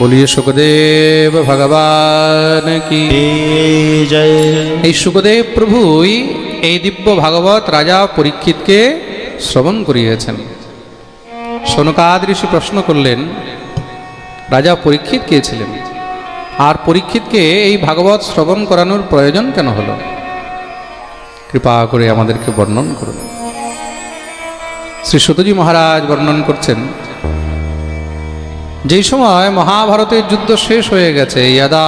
বলিয়ে সুখদেব ভগবান কি। জয়। এই সুখদেব প্রভুই এই দিব্য ভাগবত রাজা পরীক্ষিতকে শ্রবণ করিয়েছেন। সনকাদ ঋষি প্রশ্ন করলেন রাজা পরীক্ষিত কে ছিলেন? আর পরীক্ষিতকে এই ভাগবত শ্রবণ করানোর প্রয়োজন কেন হলো? কৃপা করে আমাদেরকে বর্ণন করুন। শ্রী সতজি মহারাজ বর্ণন করছেন যেই সময় মহাভারতের যুদ্ধ শেষ হয়ে গেছে যদা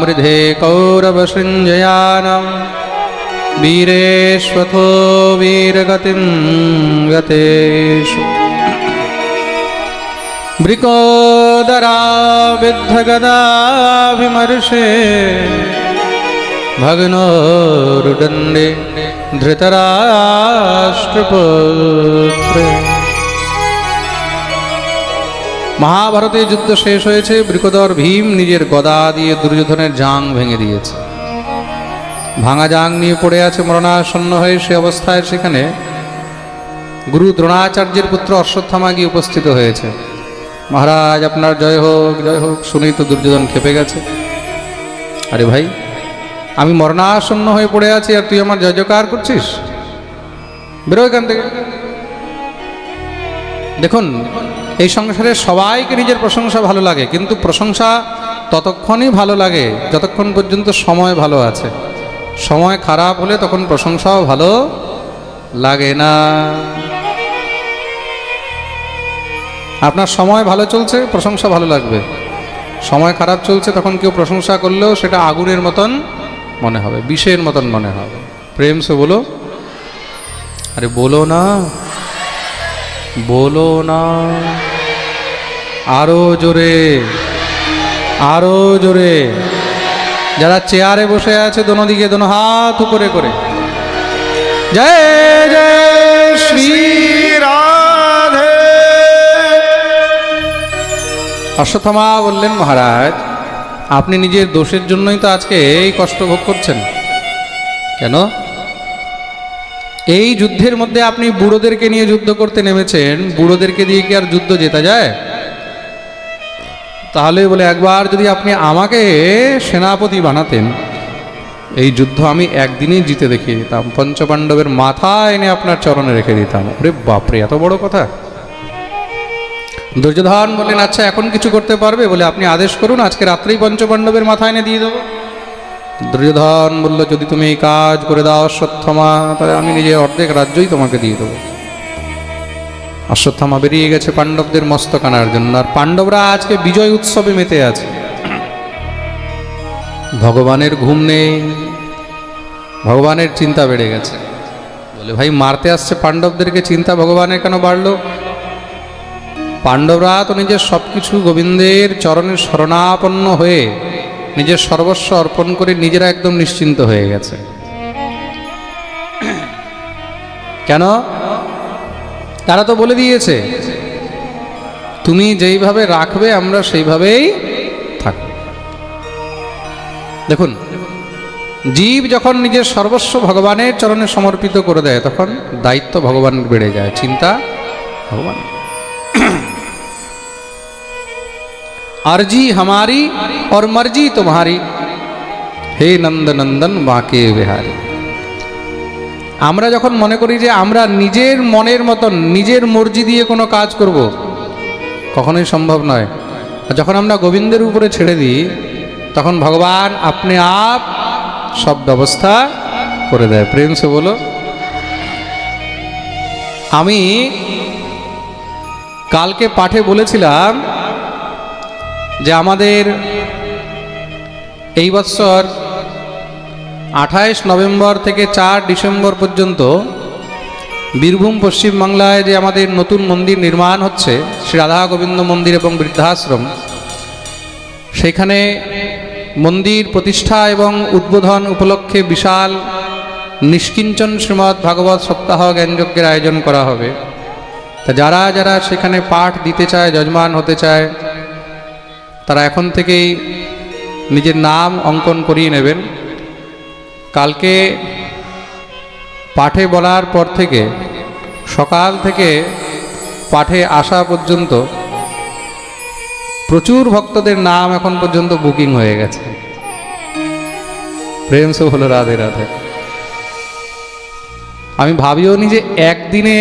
মৃধে কৌরব সঞ্জয়ানম, বীরেশ্বথো বীরগতিম গতেষু। বৃকোদরা বিদ্ধগদাভিমর্ষে ভগ্নোরুদণ্ডে ধৃতরাষ্ট্রপুত্রে। মহাভারতের যুদ্ধ শেষ হয়েছে বৃকদর ভীম নিজের গদা দিয়ে দুর্যোধনের জাং ভেঙে দিয়েছে। ভাঙা জাং নিয়ে পড়ে আছে মরণাসন্ন হয়ে সে অবস্থায় সেখানে গুরু দ্রোণাচার্যের পুত্র অশ্বত্থামা গিয়ে উপস্থিত হয়েছে। মহারাজ, আপনার জয় হোক জয় হোক, শুনেই তো দুর্যোধন খেপে গেছে। আরে ভাই, আমি মরণাসন্ন হয়ে পড়ে আছি, আর তুই আমার জয় জয়কার করছিস? বেরো এখান থেকে। দেখুন এই সংসারে সবাইকে নিজের প্রশংসা ভালো লাগে, কিন্তু প্রশংসা ততক্ষণই ভালো লাগে যতক্ষণ পর্যন্ত সময় ভালো আছে। সময় খারাপ হলে তখন প্রশংসাও ভালো লাগে না। আপনার সময় ভালো চলছে, প্রশংসা ভালো লাগবে। সময় খারাপ চলছে, তখন কেউ প্রশংসা করলেও সেটা আগুনের মতন মনে হবে, বিষের মতন মনে হবে। প্রেম সে বলো, আরে বলো না বলো না। আরও জোরে আরও জোরে। যারা চেয়ারে বসে আছে, দোনো দিকে, দোনো হাত উপরে করে। জয় জয় শ্রী রাধে। অশ্বত্থমা বললেন, মহারাজ, আপনি নিজের দোষের জন্যই তো আজকে এই কষ্ট ভোগ করছেন। কেন? এই যুদ্ধের মধ্যে আপনি বুড়োদেরকে নিয়ে যুদ্ধ করতে নেমেছেন। বুড়োদেরকে দিয়ে কি আর যুদ্ধ জেতা যায়? তাহলে বলে একবার যদি আপনি আমাকে সেনাপতি বানাতেন, এই যুদ্ধ আমি একদিনেই জিতে দেখিয়ে দিতাম পঞ্চপাণ্ডবের মাথা এনে আপনার চরণে রেখে দিতাম। ওরে বাপরে, এত বড় কথা। দুর্যোধন বললেন আচ্ছা এখন কিছু করতে পারবে? বলে, আপনি আদেশ করুন, আজকে রাত্রেই পঞ্চপাণ্ডবের মাথা এনে দিয়ে দেবো। দুর্যোধন বলল, যদি তুমি এই কাজ করে দাও অশ্বত্থমা তাহলে আমি নিজে অর্ধেক রাজ্যই তোমাকে দিয়ে দেবো। অশ্বত্থমা বেরিয়ে গেছে পাণ্ডবদের মস্তক আনার জন্য। আর পাণ্ডবরা আজকে বিজয় উৎসবে মেতে আছে। ভগবানের ঘুম নেই, ভগবানের চিন্তা বেড়ে গেছে। বলে, ভাই, মারতে আসছে পাণ্ডবদেরকে, চিন্তা ভগবানের কেন বাড়লো? পাণ্ডবরা তো নিজের সব কিছু গোবিন্দের চরণে শরণাপন্ন হয়ে নিজের সর্বস্ব অর্পণ করে নিজেরা একদম নিশ্চিন্ত হয়ে গেছে। কেন? তারা তো বলে দিয়েছে তুমি যেইভাবে রাখবে আমরা সেইভাবেই থাকব দেখুন জীব যখন নিজের সর্বস্ব ভগবানের চরণে সমর্পিত করে দেয় তখন দায়িত্ব ভগবানের বেড়ে যায় চিন্তা ভগবান अर्जी हमारी और मर्जी तुम्हारी হে নন্দ নন্দন বাঁকে বিহারী আমরা যখন মনে করি যে আমরা নিজের মনের মতন, নিজের মর্জি দিয়ে কোনো কাজ করব, কখনোই সম্ভব নয়। যখন আমরা গোবিন্দের উপরে ছেড়ে দিই, তখন ভগবান আপনি আপ সব ব্যবস্থা করে দেয়। প্রেম সে বলো, আমি কালকে পাঠে বলেছিলাম যে আমাদের এই বছর আঠাইশ নভেম্বর থেকে চার ডিসেম্বর পর্যন্ত বীরভূম পশ্চিমবাংলায় যে আমাদের নতুন মন্দির নির্মাণ হচ্ছে, শ্রী রাধা গোবিন্দ মন্দির এবং বৃদ্ধাশ্রম, সেখানে মন্দির প্রতিষ্ঠা এবং উদ্বোধন উপলক্ষে বিশাল নিষ্কিঞ্চন শ্রীমৎ ভাগবত সপ্তাহ জ্ঞানযজ্ঞের আয়োজন করা হবে। তা যারা যারা সেখানে পাঠ দিতে চায়, যজমান হতে চায়, তারা এখন থেকেই নিজের নাম অঙ্কন করিয়ে নেবেন। কালকে পাঠে বলার পর থেকে, সকাল থেকে পাঠে আসা পর্যন্ত প্রচুর ভক্তদের নাম এখন পর্যন্ত বুকিং হয়ে গেছে। প্রেম হলো রাধে রাধে। আমি ভাবিও নি যে একদিনে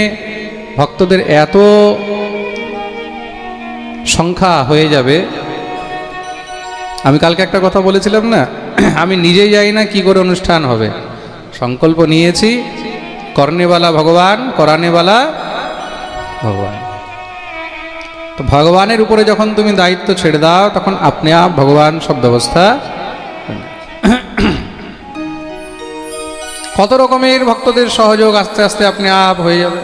ভক্তদের এত সংখ্যা হয়ে যাবে। আমি কালকে একটা কথা বলেছিলাম না আমি নিজেই যাই না কি করে অনুষ্ঠান হবে। সংকল্প নিয়েছি কর্নেওয়ালা ভগবান করানেওয়ালা ভগবান। তো ভগবানের উপরে যখন তুমি দায়িত্ব ছেড়ে দাও, তখন আপনি আপ, ভগবান সব ব্যবস্থা কত রকমের ভক্তদের সহযোগ আস্তে আস্তে আপনি আপ হয়ে যাবে।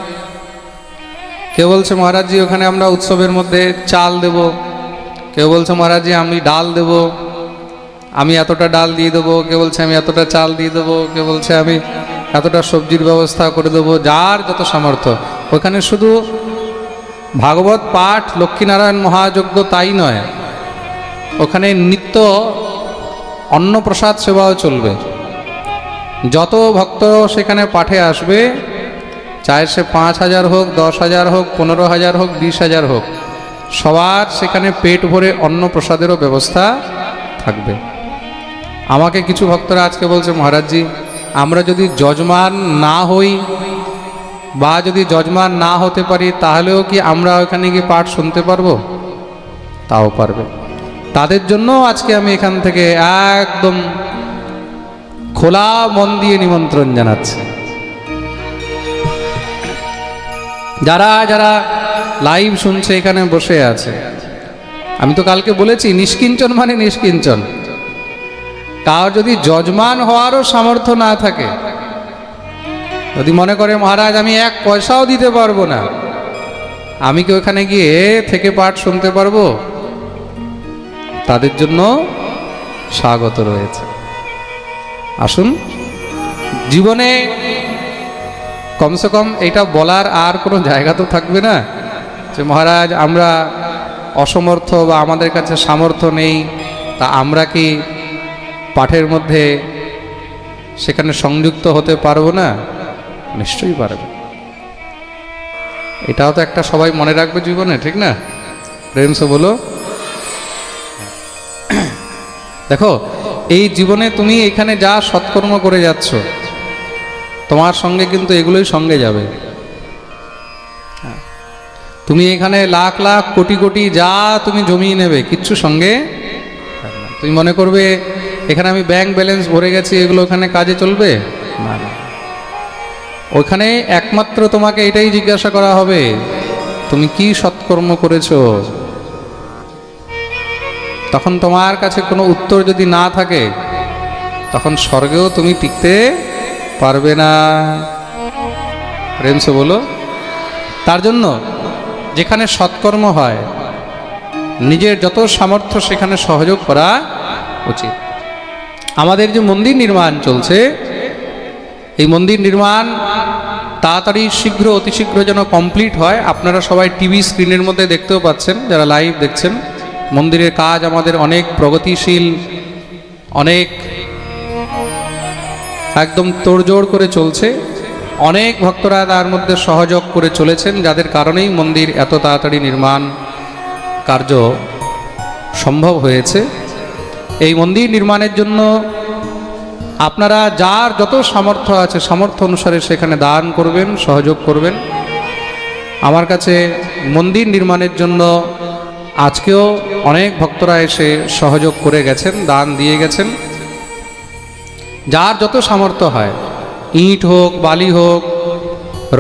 কেউ বলছে মহারাজজি ওখানে আমরা উৎসবের মধ্যে চাল দেব। কেউ বলছে মহারাজজি আমি ডাল দেব। আমি এতটা ডাল দিয়ে দেবো, কে বলছে আমি এতটা চাল দিয়ে দেবো, কে বলছে আমি এতটা সবজির ব্যবস্থা করে দেবো, যার যত সামর্থ্য। ওখানে শুধু ভাগবত পাঠ, লক্ষ্মীনারায়ণ মহাযজ্ঞ তাই নয়, ওখানে নিত্য অন্নপ্রসাদ সেবাও চলবে। যত ভক্ত সেখানে পাঠে আসবে চাहे সে পাঁচ হাজার হোক, দশ হাজার হোক, পনেরো হাজার হোক, বিশ হাজার হোক, সবার সেখানে পেট ভরে অন্ন প্রসাদেরও ব্যবস্থা থাকবে। আমাকে কিছু ভক্তরা আজকে বলছে, মহারাজজি, আমরা যদি যজমান না হই বা যদি যজমান না হতে পারি, তাহলেও কি আমরা ওখানে গিয়ে পাঠ শুনতে পারব? তাও পারবে। তাদের জন্য আজকে আমি এখান থেকে একদম খোলা মন দিয়ে নিমন্ত্রণ জানাচ্ছি। যারা যারা লাইভ শুনছে, এখানে বসে আছে। আমি তো কালকে বলেছি, নিষ্কিঞ্চন মানে নিষ্কিঞ্চন। কার যদি যজমান হওয়ারও সামর্থ্য না থাকে, যদি মনে করে, মহারাজ, আমি এক পয়সাও দিতে পারব না, আমি কি ওখানে গিয়ে থেকে পাঠ শুনতে পারব? তাদের জন্য স্বাগত রয়েছে। আসুন, জীবনে কমসে কম এটা বলার আর কোনো জায়গা তো থাকবে না, যে, মহারাজ, আমরা অসমর্থ বা আমাদের কাছে সামর্থ্য নেই, তা আমরা কি পাঠের মধ্যে সেখানে সংযুক্ত হতে পারব না? নিশ্চয়ই পারবে। এটাও তো একটা সবাই মনে রাখবে জীবনে, ঠিক না? প্রেমসে, বলো। দেখো, এই জীবনে তুমি এখানে যা সৎকর্ম করে যাচ্ছ, তোমার সঙ্গে কিন্তু এগুলোই সঙ্গে যাবে। তুমি এখানে লাখ লাখ, কোটি কোটি যা তুমি জমিয়ে নেবে, কিচ্ছু সঙ্গে তুমি মনে করবে এখানে আমি ব্যাংক ব্যালেন্স ভরে গেছি এগুলো ওখানে কাজে চলবে? না না। ওখানে একমাত্র তোমাকে এটাই জিজ্ঞাসা করা হবে তুমি কি সৎকর্ম করেছ? তখন তোমার কাছে কোনো উত্তর যদি না থাকে তখন স্বর্গেও তুমি টিকতে পারবে না। প্রেমসে বলো তার জন্য যেখানে সৎকর্ম হয় নিজের যত সামর্থ্য সেখানে সহযোগ করা উচিত। আমাদের যে মন্দির নির্মাণ চলছে, এই মন্দির নির্মাণ তাড়াতাড়ি শীঘ্র, অতি শীঘ্র যেন কমপ্লিট হয়। আপনারা সবাই টিভি স্ক্রিনের মধ্যে দেখতেও পাচ্ছেন, যারা লাইভ দেখছেন। মন্দিরের কাজ আমাদের অনেক প্রগতিশীল, অনেক একদম তোড়জোড় করে চলছে। অনেক ভক্তরা তার মধ্যে সহযোগ করে চলেছেন, যাদের কারণেই মন্দির এত তাড়াতাড়ি নির্মাণ কার্য সম্ভব হয়েছে। এই মন্দির নির্মাণের জন্য আপনারা যার যত সামর্থ্য আছে, সামর্থ্য অনুসারে সেখানে দান করবেন, সহযোগ করবেন। আমার কাছে মন্দির নির্মাণের জন্য আজকেও অনেক ভক্তরা এসে সহযোগ করে গেছেন, দান দিয়ে গেছেন। যার যত সামর্থ্য হয়, ইট হোক, বালি হোক,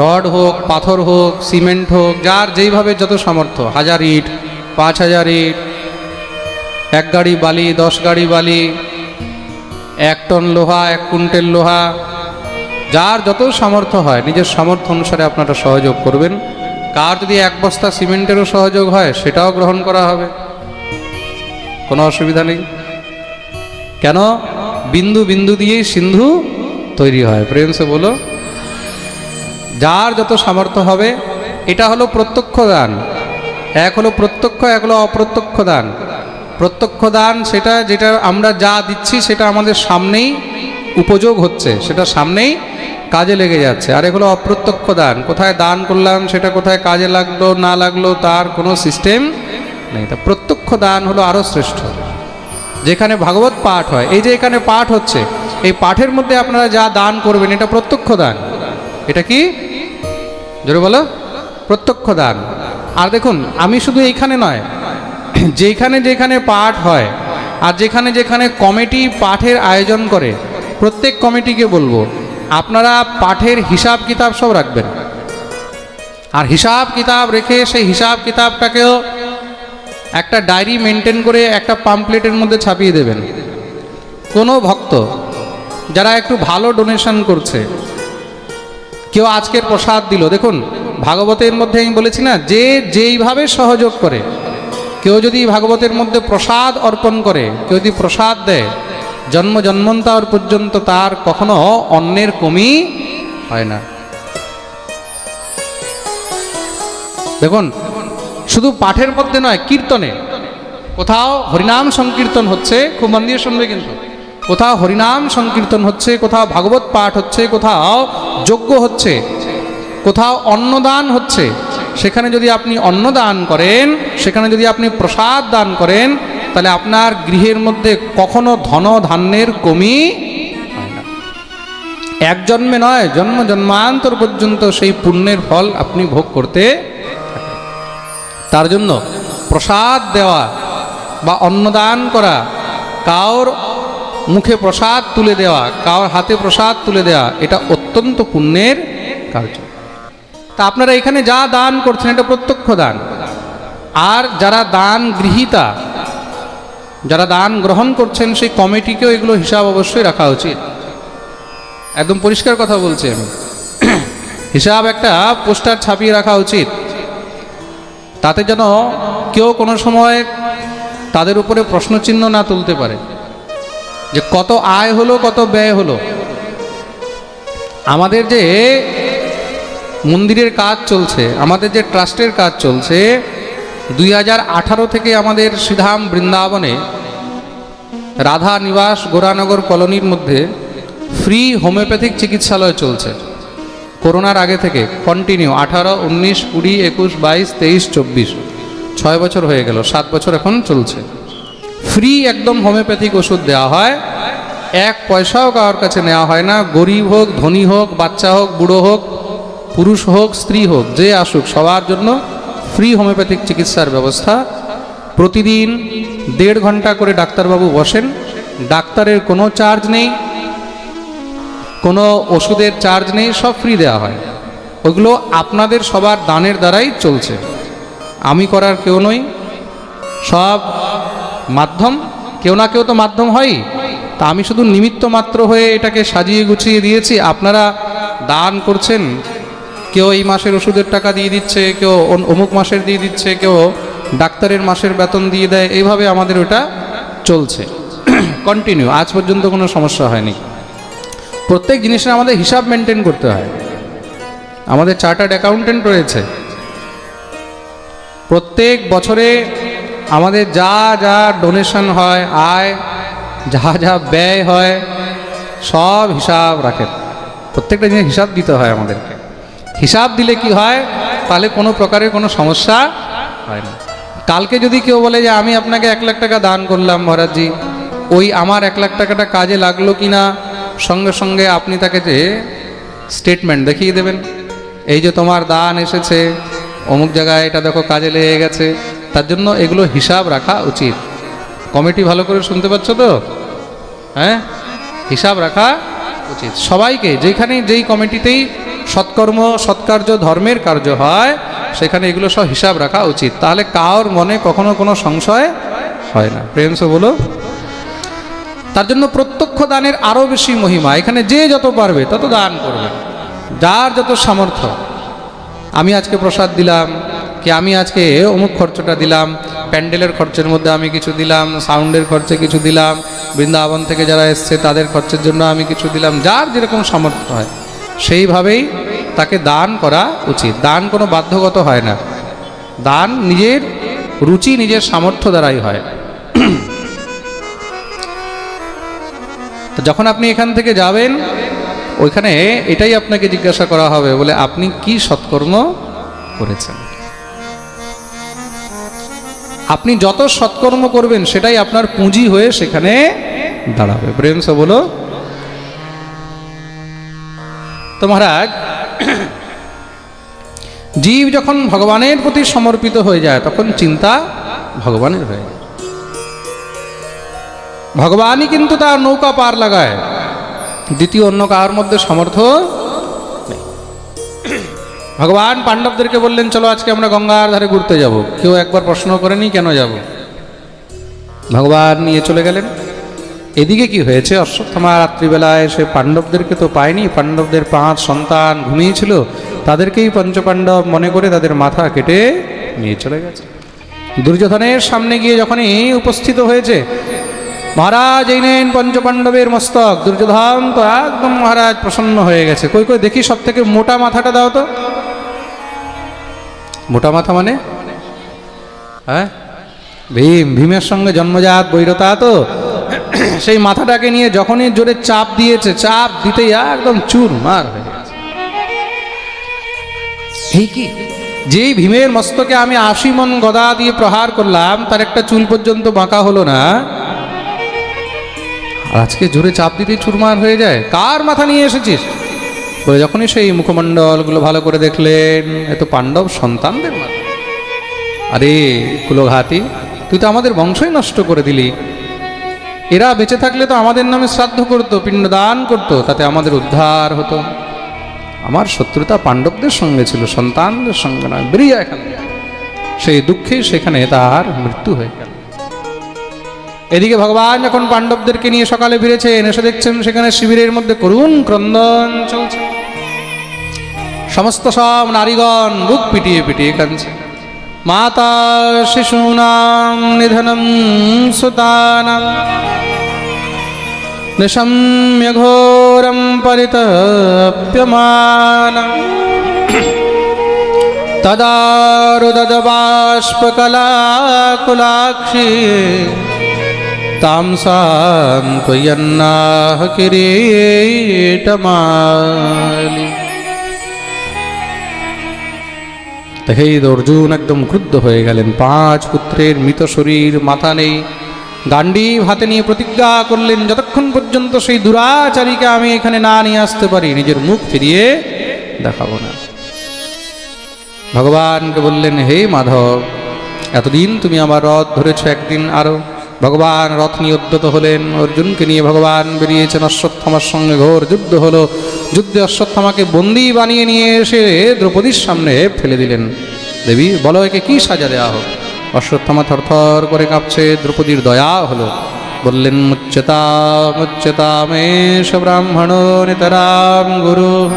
রড হোক, পাথর হোক, সিমেন্ট হোক, যার যেইভাবে যত সামর্থ্য, হাজার ইট, পাঁচ হাজার ইট এক গাড়ি বালি, দশ গাড়ি বালি, এক টন লোহা, এক কুইন্টেল লোহা, যার যত সামর্থ্য হয়, নিজের সামর্থ্য অনুসারে আপনারা সহযোগ করবেন। কার যদি এক বস্তা সিমেন্টেরও সহযোগ হয়, সেটাও গ্রহণ করা হবে। কোনো অসুবিধা নেই। কেন? বিন্দু বিন্দু দিয়েই সিন্ধু তৈরি হয়। প্রেম সে বলো। যার যত সামর্থ্য হবে, এটা হলো প্রত্যক্ষ দান। এক হলো প্রত্যক্ষ, এক হলো অপ্রত্যক্ষ দান। প্রত্যক্ষ দান সেটা যেটা আমরা যা দিচ্ছি সেটা আমাদের সামনেই উপযোগ হচ্ছে, সেটা সামনেই কাজে লেগে যাচ্ছে। আর এগুলো অপ্রত্যক্ষ দান কোথায় দান করলাম সেটা কোথায় কাজে লাগল, না লাগল তার কোনো সিস্টেম নেই। তা প্রত্যক্ষ দান হলো আরও শ্রেষ্ঠ। যেখানে ভাগবত পাঠ হয়, এই যে এখানে পাঠ হচ্ছে, এই পাঠের মধ্যে আপনারা যা দান করবেন, এটা প্রত্যক্ষ দান এটা কি? জোরে বলো। প্রত্যক্ষ দান আর দেখুন, আমি শুধু এইখানে নয় যেখানে যেখানে পাঠ হয় আর যেখানে যেখানে কমিটি পাঠের আয়োজন করে, প্রত্যেক কমিটিকে বলব, আপনারা পাঠের হিসাব কিতাব সব রাখবেন। আর হিসাব কিতাব রেখে সেই হিসাব কিতাবটাকেও একটা ডায়েরি মেনটেন করে একটা পাম্পলেটের মধ্যে ছাপিয়ে দেবেন। কোনো ভক্ত যারা একটু ভালো ডোনেশন করছে, কেউ আজকের প্রসাদ দিল। দেখুন, ভাগবতের মধ্যে আমি বলেছি না, যে যেইভাবে সহযোগ করে কেউ যদি ভাগবতের মধ্যে প্রসাদ অর্পণ করে, কেউ যদি প্রসাদ দেয়, জন্ম জন্মন্তর পর্যন্ত তার কখনো অন্যের কমি হয় না। দেখুন, শুধু পাঠের মধ্যে নয়, কীর্তনে। কোথাও হরিনাম সংকীর্তন হচ্ছে, খুব মন দিয়ে শুনবে কিন্তু। কোথাও হরিনাম সংকীর্তন হচ্ছে, কোথাও ভাগবত পাঠ হচ্ছে, কোথাও যজ্ঞ হচ্ছে, কোথাও অন্নদান হচ্ছে সেখানে যদি আপনি অন্ন দান করেন, সেখানে যদি আপনি প্রসাদ দান করেন, তাহলে আপনার গৃহের মধ্যে কখনো ধন ধান্যের কমি এক জন্মে নয়, জন্ম জন্মান্তর পর্যন্ত সেই পুণ্যের ফল আপনি ভোগ করতে তার জন্য প্রসাদ দেওয়া বা অন্নদান করা, কাউর মুখে প্রসাদ তুলে দেওয়া, কাউর হাতে প্রসাদ তুলে দেওয়া, এটা অত্যন্ত পুণ্যের কার্য। তা আপনারা এখানে যা দান করছেন এটা প্রত্যক্ষ দান। আর যারা দান গৃহীতা, যারা দান গ্রহণ করছেন সেই কমিটিকেও এগুলো হিসাব অবশ্যই রাখা উচিত। একদম পরিষ্কার কথা বলছি আমি। হিসাব একটা পোস্টার ছাপিয়ে রাখা উচিত। তাতে যেন কেউ কোনো সময় তাদের উপরে প্রশ্নচিহ্ন না তুলতে পারে। যে কত আয় হলো, কত ব্যয় হলো। আমাদের যে মন্দিরের কাজ চলছে, আমাদের যে ট্রাস্টের কাজ চলছে, দুই হাজার আঠারো থেকে আমাদের শ্রীধাম বৃন্দাবনে রাধা নিবাস গোরানগর কলোনির মধ্যে ফ্রি হোমিওপ্যাথিক চিকিৎসালয় চলছে। করোনার আগে থেকে কন্টিনিউ আঠারো, উনিশ, কুড়ি, একুশ, বাইশ, তেইশ, চব্বিশ, ছয় বছর হয়ে গেল, সাত বছর এখন চলছে। ফ্রি একদম হোমিওপ্যাথিক ওষুধ দেওয়া হয়, এক পয়সাও কারোর কাছে নেওয়া হয় না, গরিব হোক, ধনী হোক, বাচ্চা হোক, বুড়ো হোক পুরুষ হোক, স্ত্রী হোক, যে আসুক, সবার জন্য ফ্রি হোমিওপ্যাথিক চিকিৎসার ব্যবস্থা। প্রতিদিন দেড় ঘণ্টা করে ডাক্তারবাবু বসেন। ডাক্তারের কোনো চার্জ নেই, কোনো ওষুধের চার্জ নেই, সব ফ্রি দেওয়া হয়। ওগুলো আপনাদের সবার দানের দ্বারাই চলছে। আমি করার কেউ নই। সব মাধ্যম, কেউ না কেউ তো মাধ্যম হয়ই। তা আমি শুধু নিমিত্ত মাত্র হয়ে এটাকে সাজিয়ে গুছিয়ে দিয়েছি। আপনারা দান করছেন কেউ এই মাসের ওষুধের টাকা দিয়ে দিচ্ছে, কেউ অমুক মাসের দিয়ে দিচ্ছে, কেউ ডাক্তারের মাসের বেতন দিয়ে দেয়, এইভাবে আমাদের ওটা চলছে। কন্টিনিউ আজ পর্যন্ত কোনো সমস্যা হয়নি। প্রত্যেক জিনিসের আমাদের হিসাব মেনটেন করতে হয়। আমাদের চার্টার্ড অ্যাকাউন্টেন্ট রয়েছে। প্রত্যেক বছরে আমাদের যা যা ডোনেশন হয়, আয়, যা যা ব্যয় হয়, সব হিসাব রাখেন। প্রত্যেকটা জিনিস হিসাব দিতে হয় আমাদেরকে। হিসাব দিলে কি হয়? তাহলে কোনো প্রকারের কোনো সমস্যা হয় না। কালকে যদি কেউ বলে যে, আমি আপনাকে এক লাখ টাকা দান করলাম মহারাজজি, ওই আমার এক লাখ টাকাটা কাজে লাগল কি না? সঙ্গে সঙ্গে আপনি তাকে যে স্টেটমেন্ট দেখিয়ে দেবেন। এই যে তোমার দান এসেছে, অমুক জায়গায় এটা দেখো কাজে লেগে গেছে। তার জন্য এগুলো হিসাব রাখা উচিত। কমিটি ভালো করে শুনতে পাচ্ছ তো? হ্যাঁ? হিসাব রাখা উচিত। সবাইকে যেখানে যেই কমিটিতেই সৎকর্ম, সৎকার্য, ধর্মের কার্য হয়, সেখানে এগুলো সব হিসাব রাখা উচিত। তাহলে কার মনে কখনো কোনো সংশয় হয় না। প্রেমস বলো। তার জন্য প্রত্যক্ষ দানের আরও বেশি মহিমা। এখানে যে যত পারবে, তত দান করবে। যার যত সামর্থ্য। আমি আজকে প্রসাদ দিলাম, কি আমি আজকে অমুক খরচটা দিলাম, প্যান্ডেলের খরচের মধ্যে আমি কিছু দিলাম, সাউন্ডের খরচে কিছু দিলাম, বৃন্দাবন থেকে যারা এসছে তাদের খরচের জন্য আমি কিছু দিলাম, যার যেরকম সামর্থ্য হয়। সেইভাবেই তাকে দান করা উচিত। দান কোনো বাধ্যগত হয় না। দান নিজের রুচি, নিজের সামর্থ্য দ্বারাই হয়। যখন আপনি এখান থেকে যাবেন, ওইখানে এটাই আপনাকে জিজ্ঞাসা করা হবে, বলে আপনি কি সৎকর্ম করেছেন? আপনি যত সৎকর্ম করবেন, সেটাই আপনার পুঁজি হয়ে সেখানে দাঁড়াবে। প্রেম সে বলো তো মহারাজ, জীব যখন ভগবানের প্রতি সমর্পিত হয়ে যায়, তখন চিন্তা ভগবানের হয়ে যায়। ভগবানই কিন্তু তার নৌকা পার লাগায়, দ্বিতীয় অন্য কার মধ্যে সমর্থ। ভগবান পাণ্ডবদেরকে বললেন, চলো আজকে আমরা গঙ্গার ধারে ঘুরতে যাব। কেউ একবার প্রশ্ন করেনি কেন যাব? ভগবান নিয়ে চলে গেলেন। এদিকে কি হয়েছে? অশ্বত্থমা রাত্রিবেলায় সে পাণ্ডবদেরকে তো পায়নি। পাণ্ডবদের পাঁচ সন্তান ঘুমিয়েছিল। তাদেরকেই পঞ্চপাণ্ডব মনে করে তাদের মাথা কেটে নিয়ে চলে গেছে। দুর্যোধনের সামনে গিয়ে যখনই উপস্থিত হয়েছে, মহারাজ, এই নেন পঞ্চপাণ্ডবের মস্তক। দুর্যোধন তো একদম মহারাজ প্রসন্ন হয়ে গেছে। কই কই, দেখি সব থেকে মোটা মাথাটা দাও তো। মোটা মাথা মানে? হ্যাঁ ভীম, ভীমের সঙ্গে জন্মজাত বৈরতা তো। সেই মাথাটাকে নিয়ে যখনই জোরে চাপ দিয়েছে চাপ দিতেই একদম চুর মার হয়ে গেছে। এই কি? যেই ভীমের মস্তকে আমি আশি মন গদা দিয়ে প্রহার করলাম তার একটা চুল পর্যন্ত বাঁকা হলো না। আজকে জোরে চাপ দিতেই চুরমার হয়ে যায়। কার মাথা নিয়ে এসেছিস? বলে যখনই সেই মুখমণ্ডলগুলো ভালো করে দেখলেন এত পাণ্ডব সন্তানদের মাথা। আরে কুলঘাতি তুই তো আমাদের বংশই নষ্ট করে দিলি। এরা বেঁচে থাকলে তো আমাদের নামে শ্রাদ্ধ করতো, পিণ্ডদান করতো, তাতে আমাদের উদ্ধার হতো। আমার শত্রুতা পাণ্ডবদের সঙ্গে ছিল, সন্তানদের সঙ্গে নয়, বেরিয়ে এখান। সেই দুঃখে সেখানে তার মৃত্যু হয়ে গেল। এদিকে ভগবান যখন পাণ্ডবদেরকে নিয়ে সকালে ফিরেছেন, এসে দেখছেন সেখানে শিবিরের মধ্যে করুণ ক্রন্দন চলছে। সমস্ত সব নারীগণ বুক পিটিয়ে পিটিয়ে কাঁদছে। माता शिशूनां निधनं सुतानां। निशम्यघोरं परितप्यमानम् तदारुददबाष्पकलाकुलाक्षी तां सान्त्वयन्नाः किरीटमाली। দেখেই অর্জুন একদম ক্রুদ্ধ হয়ে গেলেন। পাঁচ পুত্রের মৃত শরীর, মাথা নেই। গান্ডি হাতে নিয়ে প্রতিজ্ঞা করলেন, যতক্ষণ পর্যন্ত সেই দুরাচারীকে আমি এখানে না নিয়ে আসতে পারি, নিজের মুখ ফিরিয়ে দেখাবো না। ভগবানকে বললেন, হে মাধব, এতদিন তুমি আমার রথ ধরেছ একদিন আরও ভগবান রথ নিয়ে উদ্যত হলেন, অর্জুনকে নিয়ে ভগবান বেরিয়েছেন অশ্বত্থামার সঙ্গে ঘোর যুদ্ধ হলো। যুদ্ধে অশ্বত্থামাকে বন্দি বানিয়ে নিয়ে এসে দ্রৌপদীর সামনে ফেলে দিলেন। দেবী, বলো একে কি সাজা দেওয়া হোক? অশ্বত্থামা থরথর করে কাঁপছে, দ্রৌপদীর দয়া হলো। বললেন, মুচ্যতা মুচ্যতা, মেষ ব্রাহ্মণ নেতারাম গুরু।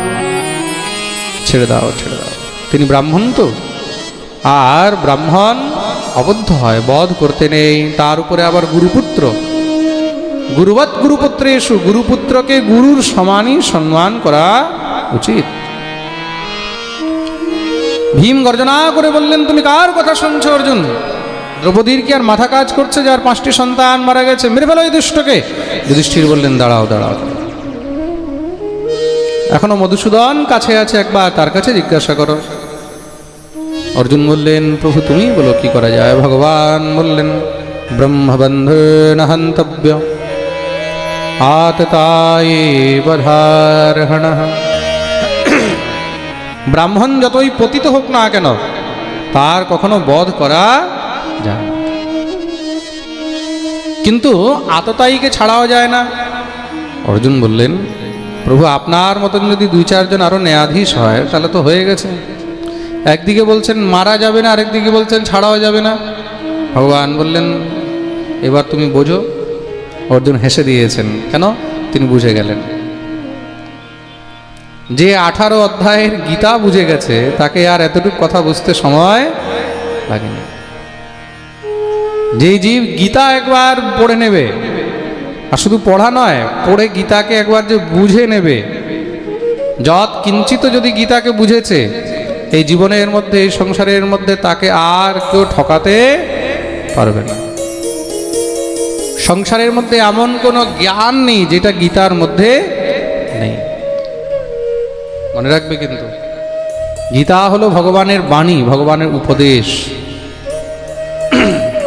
ছেড়ে দাও ছেড়ে দাও। তিনি ব্রাহ্মণ তো। আর ব্রাহ্মণ অবদ্ধ হয়, বধ করতে নেই। তার উপরে আবার গুরুপুত্র। গুরুবৎ গুরুপুত্রে এসু গুরুপুত্রকে গুরুর সমানই সম্মান করা উচিত। ভীম গর্জনা করে বললেন, তুমি কার কথা শুনছো অর্জুন? দ্রৌপদীর কি আর মাথা কাজ করছে যার পাঁচটি সন্তান মারা গেছে? মেরে ফেলো দুষ্টকে। যুধিষ্ঠির বললেন, দাঁড়াও দাঁড়াও। এখনও মধুসূদন কাছে আছে, একবার তার কাছে জিজ্ঞাসা করো। অর্জুন বললেন, প্রভু, তুমি বলো কি করা যায়? ভগবান বললেন ব্রহ্মবন্ধন হন্তব্য আততায় বধারহণ ব্রাহ্মণ যতই পতিত হোক না কেন, তার কখনো বধ করা যায় কিন্তু আততায়ীকে ছাড়াও যায় না। অর্জুন বললেন, প্রভু, আপনার মতন যদি দুই চারজন আরও ন্যায়াধীশ হয়, তাহলে তো হয়ে গেছে। একদিকে বলছেন, মারা যাবে না, আরেকদিকে বলছেন, ছাড়াও যাবে না। ভগবান বললেন, এবার তুমি বোঝো অর্জুন হেসে দিয়েছেন, কেন? তিনি বুঝে গেলেন। যে আঠারো অধ্যায়ের গীতা বুঝে গেছে, তাকে আর এতটুকু কথা বুঝতে সময় লাগেনি। যেই জীব গীতা একবার পড়ে নেবে, আর শুধু পড়া নয়, পড়ে গীতাকে একবার যে বুঝে নেবে যৎ কিঞ্চিত যদি গীতাকে বুঝেছে, এই জীবনের মধ্যে, এই সংসারের মধ্যে তাকে আর কেউ ঠকাতে পারবে না। সংসারের মধ্যে এমন কোনো জ্ঞান নেই যেটা গীতার মধ্যে নেই। মনে রাখবে কিন্তু, গীতা হলো ভগবানের বাণী, ভগবানের উপদেশ।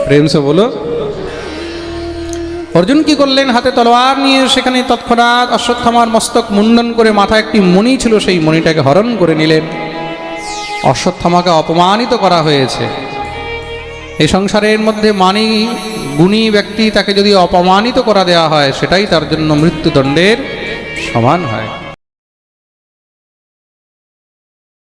প্রেম সে বলো, অর্জুন কি করলেন? হাতে তলোয়ার নিয়ে সেখানে তৎক্ষণাৎ অশ্বত্থামার মস্তক মুন্ডন করে মাথায় একটি মণি ছিল, সেই মণিটাকে হরণ করে নিলেন। অশ্বত্থামাকে অপমানিত করা হয়েছে। এই সংসারের মধ্যে মানি গুণী ব্যক্তি তাকে যদি অপমানিত করা দেওয়া হয়, সেটাই তার জন্য মৃত্যুদণ্ডের সমান হয়।